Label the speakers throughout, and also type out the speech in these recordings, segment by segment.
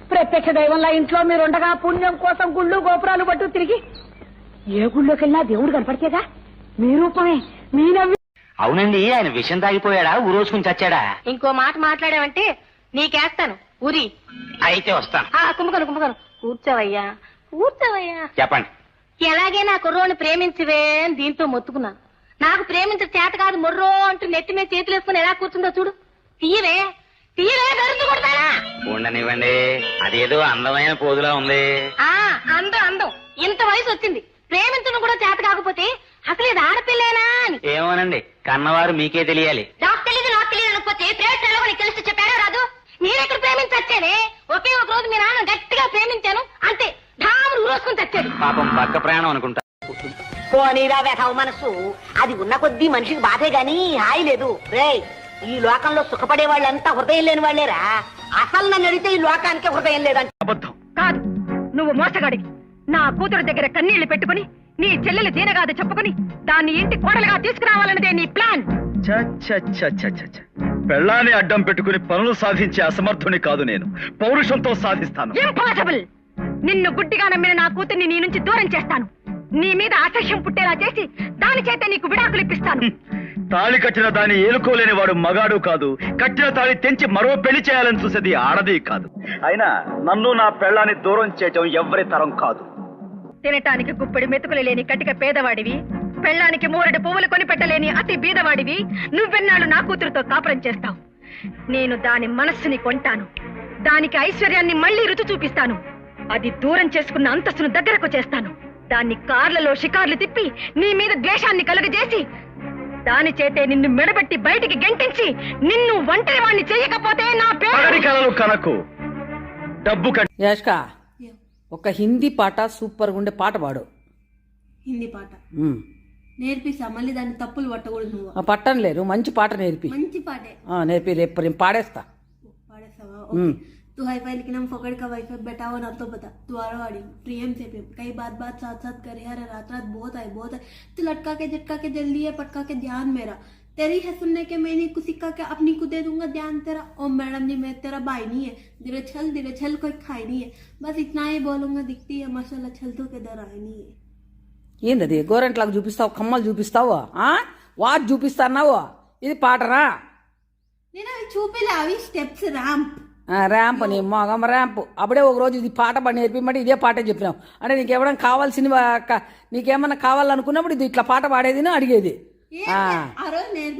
Speaker 1: ప్రత్యక్ష దైవంలా ఇంట్లో మీరుండగా పుణ్యం కోసం గుళ్ళు గోపురాలు పట్టు తిరిగి ఏ గుళ్ళోకి వెళ్ళినా దేవుడు కనపడితేగా? మీ రూపమే మీ నవ్వి.
Speaker 2: అవునండి ఆయన విషం తాగిపోయాడా? ఊరోసుకుని చచ్చాడా?
Speaker 3: ఇంకో మాట మాట్లాడావంటే నీకేస్తాను. ఉరి
Speaker 2: అయితే వస్తాను.
Speaker 3: ఆ కుంభకను కుంభకను కూర్చోవయ్యా కూర్చోవయ్యా
Speaker 2: చెప్పండి.
Speaker 3: ఎలాగే నా కుర్రోని ప్రేమించవే అని దీంతో మొత్తుకున్నాను నాకు ప్రేమించ చేత కాదు మొర్రో అంటూ నెత్తి మీద చేతులు వేసుకుని ఎలా కూర్చుందో చూడు. తీయవే.
Speaker 2: ఉండనివ్వండి. అదేదో అందమైన పోదులా ఉంది.
Speaker 3: ఆ అందం అందం. ఇంత వయసు వచ్చింది. ప్రేమించడం కూడా చేత కాకపోతే అసలు ఇది ఆడపిల్లేనా అని.
Speaker 2: ఏమోనండి కన్నవారు మీకే తెలియాలి.
Speaker 3: నాకు తెలియదు నాకు తెలియదు అనకపోతే ప్రేమించడంలో నీకు తెలిసి చెప్పారా రాదు? మీరెక్కడ ప్రేమించచ్చేనే ఒకే ఒక రోజు మీ నాన్న గట్టిగా ప్రేమించాను. అంతే ఢాములు ఊరేసుకుని చచ్చాడు
Speaker 2: పాపం పక్క ప్రయాణం అనుకుంటా.
Speaker 1: పోనీరా వెధవ మనసు. అది ఉన్న కొద్దీ మనిషికి బాధే గాని హాయి లేదు. రే ఈ లోకంలో సుఖపడే వాళ్ళంతా హృదయం లేని వాళ్ళేరా. అసలు నన్ను అడిగితే ఈ లోకానికి హృదయం లేదంట
Speaker 4: అబద్ధం.
Speaker 5: కాదు నువ్వు మోసగాడివి. నా కూతురు దగ్గర కన్నీళ్ళు పెట్టుకుని నీ చెల్లెలు దీనగాదు చెప్పుకుని దాన్ని ఇంటి కోడలుగా తీసుకురావాలన్నదే నీ ప్లాన్.
Speaker 4: ఛ. పెళ్ళాన్ని అడ్డం పెట్టుకుని పనులు సాధించే అసమర్థుని కాదు నేను. పౌరుషంతో సాధిస్తాను.
Speaker 5: ఇంపాసిబుల్ నిన్ను గుడ్డిగా నమ్మిన నా కూతుర్ని నీ నుంచి దూరం చేస్తాను. నీ మీద అసహ్యం పుట్టేలా చేసి దాని చేత నీకు విడాకులు ఇప్పిస్తాను.
Speaker 4: తాళి కట్టిన దాన్ని ఏలుకోలేని వాడు మగాడు కాదు. కట్టిన తాళి తెంచి మరో పెళ్ళి చేయాలని చూసేది ఆడది కాదు. అయినా నన్ను నా పెళ్ళాన్ని దూరం చేయటం ఎవరి తరం కాదు.
Speaker 5: తినటానికి గుప్పెడు మెతుకులు లేని కటిక పేదవాడివి. పెళ్ళానికి మూరడు పువ్వులు కొని పెట్టలేని అతి బీదవాడివి. నువ్వెన్నాళ్ళు నా కూతురుతో కాపురం చేస్తావు? నేను దాని మనస్సుని కొంటాను. దానికి ఐశ్వర్యాన్ని మళ్ళీ రుచి చూపిస్తాను. అది దూరం చేసుకున్న అంతస్తును దగ్గరకు చేస్తాను. దాన్ని కార్లలో షికార్లు తిప్పి నీ మీద ద్వేషాన్ని కలుగజేసి దాని చేతే నిన్ను మెడబెట్టి బయటికి గెంటించి నిన్ను ఒంటరి వాణ్ణి చేయకపోతే నా పేరు
Speaker 4: కనకు. డబ్బు
Speaker 6: ఒక హిందీ పాట సూపర్ ఉండే పాట పాడు.
Speaker 7: హిందీ పాట? నేర్పిస్తా మళ్ళీ దాన్ని తప్పులు పట్టకూడదు నువ్వు.
Speaker 6: పట్టం లేరు మంచి పాట నేర్పి.
Speaker 7: మంచి పాటే.
Speaker 6: నేర్పి రేపు పాడేస్తా. పాడేస్తావా?
Speaker 7: तू हाई फाई लेकिन हम पकड़ का वाईफाई बैठा हुआ ना तो बता तू आरावाड़ी प्रेम से प्रेम कई बात बात साथ साथ करे यार रात रात बहुत आए बहुत आए तू लटका के झटका के जल्दी है पटका के ध्यान मेरा तेरी है सुनने के मैंने कुछ सिक्का के अपनी को दे दूंगा ध्यान तेरा ओ मैडम जी मैं तेरा भाई नहीं है धीरे छल धीरे छल कोई खाई नहीं है बस इतना ही बोलूंगा दिखती है माशाल्लाह छल तो के दर आई नहीं है
Speaker 6: ఏందది గోరెంట్లాగా చూపిస్తావు కమ్మలు చూపిస్తావు ఆ వాచ్ చూపిస్తాన్నావు ఇది పాటరా
Speaker 7: నేను అవి చూపిలే అవి స్టెప్స్ ర్యాంప్
Speaker 6: ఆ, ర్యాంప్ నీ మొగం ర్యాంప్ అప్పుడే ఒక రోజు ఇది పాట పాడి నేర్పిమంటే ఇదే పాట చెప్పినావు అంటే నీకేమైనా కావాల్సిన నీకేమన్నా కావాలనుకున్నప్పుడు ఇది ఇట్లా పాట పాడేది అని అడిగేది.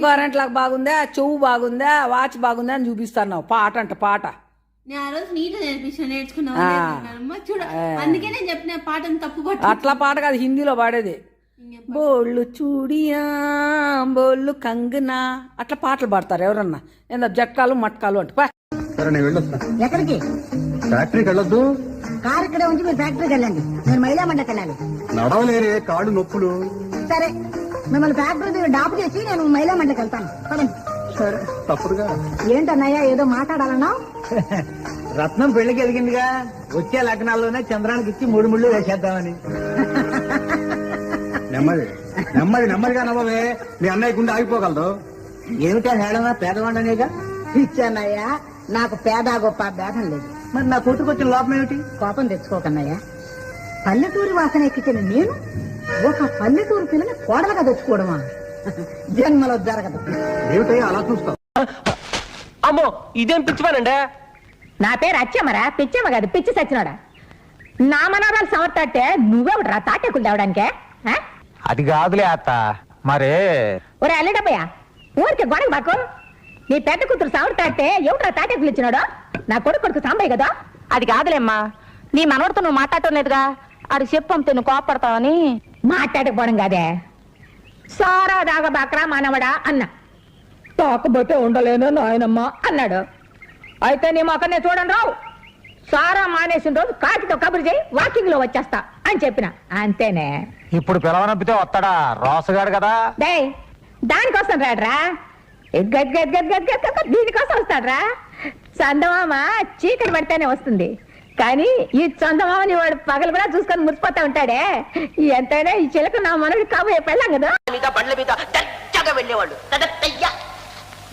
Speaker 6: గోరెంట్లాగా బాగుందా చెవు బాగుందా వాచ్ బాగుందా అని చూపిస్తున్నావు. పాట అంట పాట.
Speaker 7: చెప్పిన
Speaker 6: అట్లా పాట కాదు హిందీలో పాడేది. బోళ్ళు చూడియా బోళ్ళు కంగనా. అట్లా పాటలు పాడతారు ఎవరన్నా. ఏందో జట్కాలు మట్కాలు అంటే.
Speaker 8: సరే నేను వెళ్ళొస్తా.
Speaker 9: ఎక్కడికి?
Speaker 8: ఫ్యాక్టరీకి వెళ్ళొద్దు.
Speaker 9: కార్ ఇక్కడే ఉంచి మీరు ఫ్యాక్టరీకి వెళ్ళండి. నేను మహిళా మండలికి వెళ్ళాలి
Speaker 8: నడవలేరే కాళ్ళు నొప్పులు.
Speaker 9: సరే మిమ్మల్ని ఫ్యాక్టరీ దగ్గర డాప్ చేసి నేను మహిళా మండలికి వెళ్తాను. పదండి.
Speaker 8: సరే. తప్పదుగా
Speaker 9: ఏంటన్నయ్య ఏదో మాట్లాడాలన్నా
Speaker 10: రత్నం పెళ్ళికి ఎదిగిందిగా వచ్చే లగ్నాల్లోనే చంద్రానికి ఇచ్చి మూడు ముళ్ళు వేసేద్దామని.
Speaker 8: నెమ్మది. నెమ్మది నెమ్మదిగా నవ్వవే. మీ అన్నయ్య గుండె ఆగిపోగలదు.
Speaker 10: ఏమిటా హేళన పేదవాడనేగా?
Speaker 9: ఇచ్చానయ్య నాకు పేద గొప్ప భేదం లేదు.
Speaker 10: మరి నా కూతురుకు వచ్చిన లోపం ఏమిటి?
Speaker 9: కోపం తెచ్చుకోకన్నయ్య. పల్లెటూరి వాసన ఎక్కించిన నేను ఒక పల్లెటూరు పిల్లని కోడలుగా తెచ్చుకోవడమా? జన్మలో జరగదు.
Speaker 8: ఏమిటయ్యా అలా చూస్తావు?
Speaker 2: అమ్మో ఇదేం పిచ్చివానండి?
Speaker 5: నా పేరు అచ్చమ్మరా పిచ్చమ్మ కాదు పిచ్చి సచ్చినోడా. నా మనవరాలు సమర్థట్టే నువ్వెవడరా తాటేకులు తేవడానికే? ఆ?
Speaker 2: అది కాదులే అత్త. మరే.
Speaker 5: ఒరే అల్లుడబ్బయ్య ఊరికి గొడవ బాకు నీ పెద్ద కూతురు సావుతాటే ఎవడ్రా తాటేకులు ఇచ్చినాడు నా కొడుకు కొడుకు సాంబయ్య కదా?
Speaker 3: అది కాదులేమ్మా. నీ మనవడితో నువ్వు మాట్లాడటం లేదుగా. అది చెప్పంతే నువ్వు కోపడతావని.
Speaker 5: మాట్లాడకపోవడం కాదే. సారా దాగబాక్రా మనవడా అన్న. తాకబట్టే ఉండలేను నాయనమ్మ అన్నాడు. అయితే నీ మొక్కనే చూడండి రావు. సారా మానేసిన రోజు కాకితో కబురు చేయి వాకింగ్లో వచ్చేస్తా అని చెప్పిన. అంతేనే.
Speaker 2: ఇప్పుడు పిలవనంపితే వస్తాడా? రోసగాడు కదా.
Speaker 5: డే దానికోసం రాడ్రా. దీనికోసం వస్తాడ్రా. చందమామ చీకటి పడితేనే వస్తుంది. కానీ ఈ చందమామని వాడు పగలు కూడా చూసుకొని మురిసిపోతా ఉంటాడే. ఎంతైనా ఈ చిలక నా మనకి కాబోయే పెళ్ళాం కదా.
Speaker 1: మీద బండ్ల మీద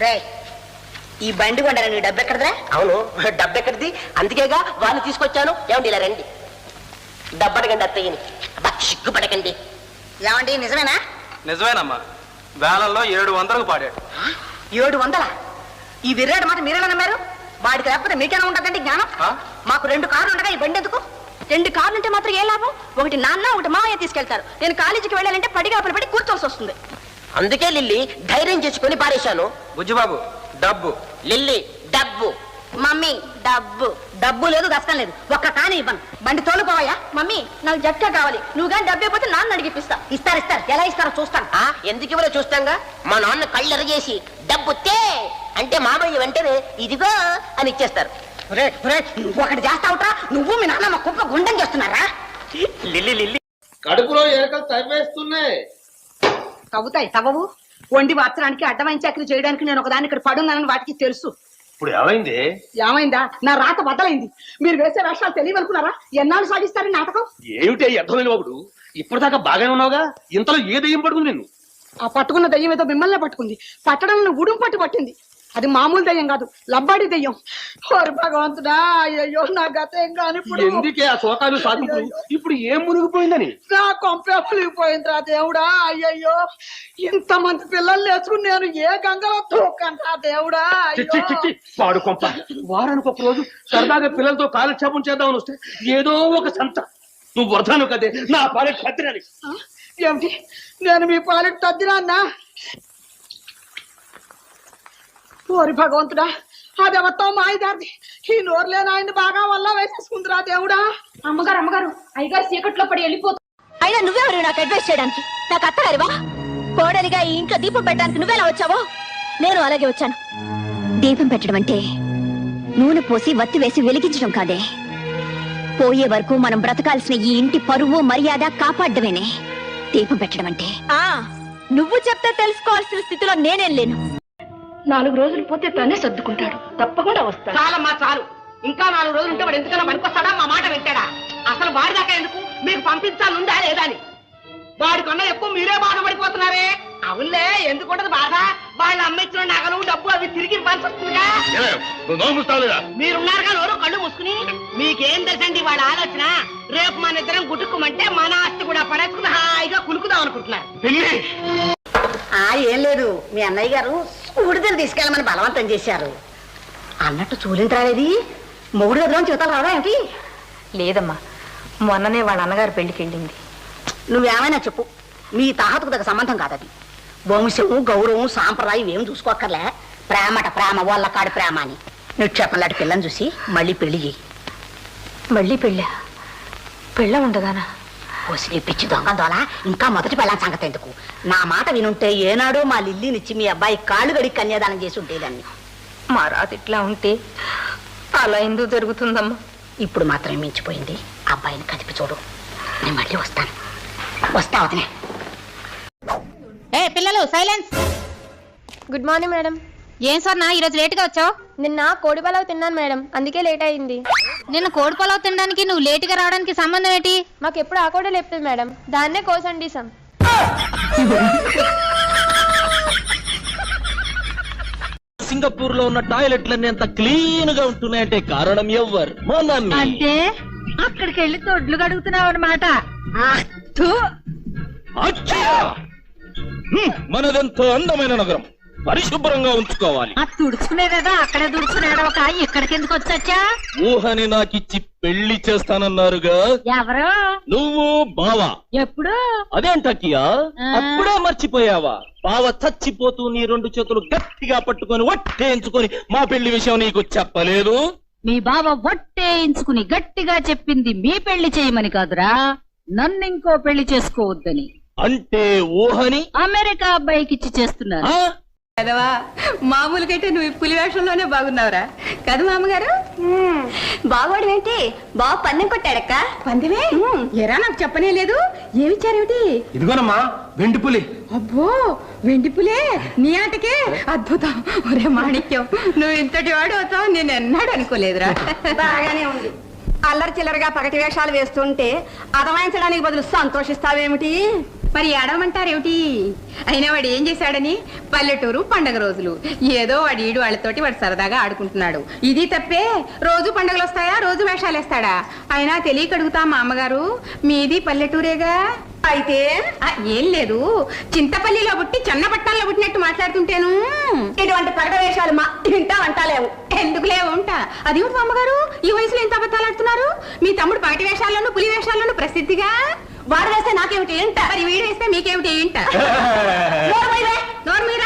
Speaker 1: రే ఈ బండి కొండరా నీ డబ్బు ఎక్కడదా
Speaker 11: అవును డబ్బు ఎక్కడిది అందుకేగా వాళ్ళు తీసుకొచ్చాను. ఏమండి ఇలా రండి. డబ్బు అడగండి అత్తయ్యని. అబ్బా సిగ్గుపడకండి.
Speaker 1: ఏమండి నిజమేనా?
Speaker 10: నిజమేనమ్మా. వేలల్లో ఏడు వందలకు పాడాడు.
Speaker 1: ఏడు వందల? ఈ విర్రాడు మాట మీరెలా నమ్మారు? వాడికి లేకపోతే మీకేనా ఉంటుందండి జ్ఞానం? మాకు రెండు కార్లు ఉండగా ఈ బండి ఎందుకు? రెండు కార్లు ఉంటే మాత్రం ఏం లాభం? ఒకటి నాన్న ఒకటి మామయ్య తీసుకెళ్తారు. నేను కాలేజీకి వెళ్ళాలంటే పడిగాపలు పడి కూర్చోవలసి వస్తుంది.
Speaker 11: అందుకే లిల్లీ ధైర్యం చేసుకొని పారేశాను.
Speaker 10: బుజ్జిబాబు డబ్బు.
Speaker 11: లిల్లీ డబ్బు.
Speaker 1: మమ్మీ డబ్బు. డబ్బు లేదు దస్తం లేదు. ఒక్క కాని ఇవ్వను. బండి తోలుకోవయ్యా? మమ్మీ నాకు జట్కా కావాలి. నువ్వు కానీ డబ్బు ఇవ్వకపోతే నాన్న అడిగిపిస్తా ఇస్తారు ఇస్తారు. ఎలా ఇస్తారో చూస్తాను.
Speaker 11: ఆ ఎందుకు ఇవ్వలో చూస్తాంగా? మా నాన్న కళ్ళు ఎరగేసి డబ్బు తే! అంటే మామయ్య వెంటనే ఇదిగో అని ఇచ్చేస్తారు.
Speaker 1: ఒరే, ఒరే, నువ్వు ఒకటి చేస్తావుట్రా నువ్వు మీ నాన్న మా కుప్ప గుండం చేస్తున్నారా?
Speaker 10: Lily Lily.
Speaker 8: కడుపులో ఎరకలు తవ్వేస్తున్నాయి.
Speaker 1: తవ్వుతాయి తవ్వవు. వండి వార్చడానికి అడ్డమైన చాకరీ చేయడానికి నేను ఒకదాన్ని ఇక్కడ పడున్నానని వాటికి తెలుసు.
Speaker 8: ఇప్పుడు ఏమైంది?
Speaker 1: ఏమైందా? నా రాత బద్దలైంది. మీరు వేసే వేషాలు తెలియవనుకున్నారా? ఎన్నాళ్ళు సాగిస్తారు నాటకం?
Speaker 8: ఏమిటి అర్థమైన బాబుడు? ఇప్పటిదాకా బాగానే ఉన్నావుగా? ఇంతలో ఏ దయ్యం పడుకుంది నిన్ను?
Speaker 1: ఆ పట్టుకున్న దయ్యం ఏదో మిమ్మల్నే పట్టుకుంది. పట్టడం ఉడుం పట్టు పట్టింది. అది మామూలు దయ్యం కాదు లబ్బాడి దయ్యం. ఓరి భగవంతుడా అయ్యో నా గతం కాని ఇప్పుడు?
Speaker 8: ఎందుకే ఆ శోకాలు సాధింపులు ఇప్పుడు? ఏం మునిగిపోయిందని?
Speaker 1: నా కొంపే మునిగిపోయిందిరా దేవుడా అయ్యయ్యో. ఇంతమంది పిల్లలు నేర్చుకుని నేను ఏ గంగలో తోకంటా దేవుడా
Speaker 8: పాడు కొంప. వారానికి ఒక రోజు సరదాగా పిల్లలతో కాలక్షేపం చేద్దామని వస్తే ఏదో ఒక సంత. నువ్వు వరదాను కదే నా పాలె కత్తిరని
Speaker 1: ఆ? ఏమిటి? నేను మీ పాలికి తద్దిరాన్నా ఓరి భగవంతుడా అదెవతో మాయదారి ఈ నోరులేని ఆయన్ని బాగా వల్ల వేసేసుకుందిరా దేవుడా.
Speaker 12: అమ్మగారు అమ్మగారు అయ్యగారు చీకట్లో పడి వెళ్ళిపోతు అయినా నువ్వెవరు నాకు అడ్వైస్ చేయడానికి? నాకు అత్తగారివా? కోడలిగా ఈ ఇంట్లో దీపం పెట్టడానికి నువ్వెలా వచ్చావో? నేను అలాగే వచ్చాను.
Speaker 13: దీపం పెట్టడం అంటే నూనె పోసి వత్తి వేసి వెలిగించడం కాదే. పోయే వరకు మనం బ్రతకాల్సిన ఈ ఇంటి పరువు మర్యాద కాపాడమేనే దీపం పెట్టడం అంటే
Speaker 12: ఆ నువ్వు చెప్తే తెలుసుకోవాల్సిన స్థితిలో నేనేం లేను.
Speaker 14: నాలుగు రోజులు పోతే తనే సర్దుకుంటాడు. తప్పకుండా వస్తాడు
Speaker 1: చాలమ్మా చాలు. ఇంకా నాలుగు రోజులు ఉంటే వాడు ఎందుకన్నా పనికొస్తాడా? మా మాట వింటాడా? అసలు వాడి దాకా ఎందుకు? మీకు పంపించాలి ఉందా లేదా అని. వాడికన్నా ఎక్కువ మీరే బాధపడిపోతున్నారే. అవునులే ఎందుకుంటది బాధ? వాళ్ళ అమ్మ ఇచ్చిన నగలు డబ్బు అవి తిరిగి ఇవ్వాల్సి వస్తుందిగా మీరున్నారుగా నోరు కళ్ళు మూసుకుని. మీకేం తెలుసండి వాళ్ళ ఆలోచన? రేపు మన ఇద్దరం గుట్టుకుమంటే మన ఆస్తి కూడా పడేసుకుని హాయిగా కులుకుదాం అనుకుంటున్నారు. ఏం లేదు. మీ అన్నయ్య గారు ఊడిదలు తీసుకెళ్ళమని బలవంతం చేశారు. అన్నట్టు చూలింతరాలేది? మొగుడు దగ్గర చూతాలు రావా ఏమిటి?
Speaker 14: లేదమ్మా. మొన్ననే వాళ్ళ అన్నగారు పెళ్ళికి వెళ్ళింది.
Speaker 1: నువ్వేమైనా చెప్పు. మీ తాహతకు దగ్గర సంబంధం కాదది. వంశము గౌరవం సాంప్రదాయం ఏం చూసుకోక్కర్లే. ప్రేమట ప్రేమ వాళ్ళ కాడి ప్రేమ అని. నిక్షేపంలాంటి పిల్లని చూసి మళ్ళీ పెళ్ళి చేయి
Speaker 14: మళ్ళీ పెళ్ళా? పెళ్ళ ఉండగానా?
Speaker 1: పోసి పిచ్చి దొంగ. దొల ఇంకా మొదటి పెళ్ళాం సంగతి ఎందుకు? నా మాట వినుంటే ఏనాడో మా లిల్లీనిచ్చి మీ అబ్బాయి కాళ్ళు గడి కన్యాదానం చేసి ఉండేదాన్ని.
Speaker 14: మా రాత ఇట్లా ఉంటే అలా ఎందుకు జరుగుతుందమ్మా?
Speaker 1: ఇప్పుడు మాత్రం మించిపోయింది. అబ్బాయిని కదిపి చూడు. నేను మళ్ళీ వస్తాను. వస్తా వదినే
Speaker 12: ఏ పిల్లలు సైలెన్స్
Speaker 15: గుడ్ మార్నింగ్ మేడం
Speaker 12: ఏం సార్ నా ఈరోజు లేటుగా వచ్చావు?
Speaker 15: నిన్న కోడి పలావ్ తిన్నాను మేడం అందుకే లేట్ అయింది.
Speaker 12: నిన్న కోడి పొలావ్ తినడానికి నువ్వు లేటుగా రావడానికి సంబంధం ఏంటి?
Speaker 15: మాకు ఎప్పుడు ఆ కోడే లేపుతుంది మేడం దాన్నే కోసండిసాం
Speaker 10: సింగపూర్లో ఉన్న టాయిలెట్లన్నీ అంత క్లీన్గా ఉంటున్నాయంటే కారణం ఎవ్వరు? మా
Speaker 14: అంటే అక్కడికి వెళ్ళి తొడ్లు కడుగుతున్నావు అనమాట
Speaker 10: మనదెంతో అందమైన నగరం. పరిశుభ్రంగా ఉంచుకోవాలి.
Speaker 14: ఆ తుడుచుకునేదేదో అక్కడే తుడుచుకునేది ఒక ఇక్కడికి ఎందుకు వచ్చా
Speaker 10: ఊహని నాకిచ్చి పెళ్ళి చేస్తానన్నారుగా.
Speaker 14: ఎవరు?
Speaker 10: నువ్వు బావా.
Speaker 14: ఎప్పుడు?
Speaker 10: అదేంటకియా అప్పుడే మర్చిపోయావా? బావ చచ్చిపోతూ నీ రెండు చేతులు గట్టిగా పట్టుకొని ఒట్టేయించుకొని మా పెళ్ళి విషయం నీకు చెప్పలేదు?
Speaker 14: మీ బావ వట్టేయించుకుని గట్టిగా చెప్పింది మీ పెళ్ళి చేయమని కాదురా. నన్ను ఇంకో పెళ్ళి చేసుకోవద్దని.
Speaker 10: అంటే ఊహని?
Speaker 14: అమెరికా అబ్బాయికి ఇచ్చి చేస్తున్నారు మామూలుగా అయితే నువ్వు పులి వేషంలోనే బాగున్నావురా. కదా మామగారు?
Speaker 13: బాగోడు ఏంటి బావ పన్నెం కొట్టాడక్క.
Speaker 14: పందివే ఎరా నాకు చెప్పనే లేదు. ఏమిచ్చారేమిటి
Speaker 8: ఇదిగోనమ్మా వెండి పులి.
Speaker 14: అబ్బో వెండి పులే? నీ ఆటకే అద్భుతం. ఒరే మాణిక్యం నువ్వు ఇంతటి వాడు అవుతావు నేను ఎన్నాడు అనుకోలేదురా.
Speaker 1: బాగానే ఉంది. అల్లరి చిల్లరగా పగటి వేషాలు వేస్తుంటే అదమాయించడానికి బదులు సంతోషిస్తావేమిటి?
Speaker 16: మరి ఏడవమంటారేమిటి? అయినా వాడు ఏం చేశాడని? పల్లెటూరు పండగ రోజులు. ఏదో వాడి ఈడు వాళ్ళతోటి వాడు సరదాగా ఆడుకుంటున్నాడు. ఇది తప్పే. రోజు పండగలు వస్తాయా రోజు వేషాలు వేస్తాడా అయినా తెలియక అడుగుతా మా అమ్మగారు. మీది పల్లెటూరేగా? అయితే? ఏం లేదు. చింతపల్లిలో పుట్టి చెన్నపట్నంలో పుట్టినట్టు మాట్లాడుతుంటేను. ఇటువంటి పగడ వేషాలు మా ఇంటా అంటాలేవు. ఎందుకు లేవు ఉంటా అది మా అమ్మగారు? ఈ వయసులో ఎంత అబద్ధాలు ఆడుతున్నారు? మీ తమ్ముడు పాటి వేషాల్లోనూ పులి వేషాల్లోనూ ప్రసిద్ధిగా? వాడు వేస్తే నాకేమిటి ఏంట మరి వీడు వేస్తే మీకేమిటి ఏంట నోరు మీరే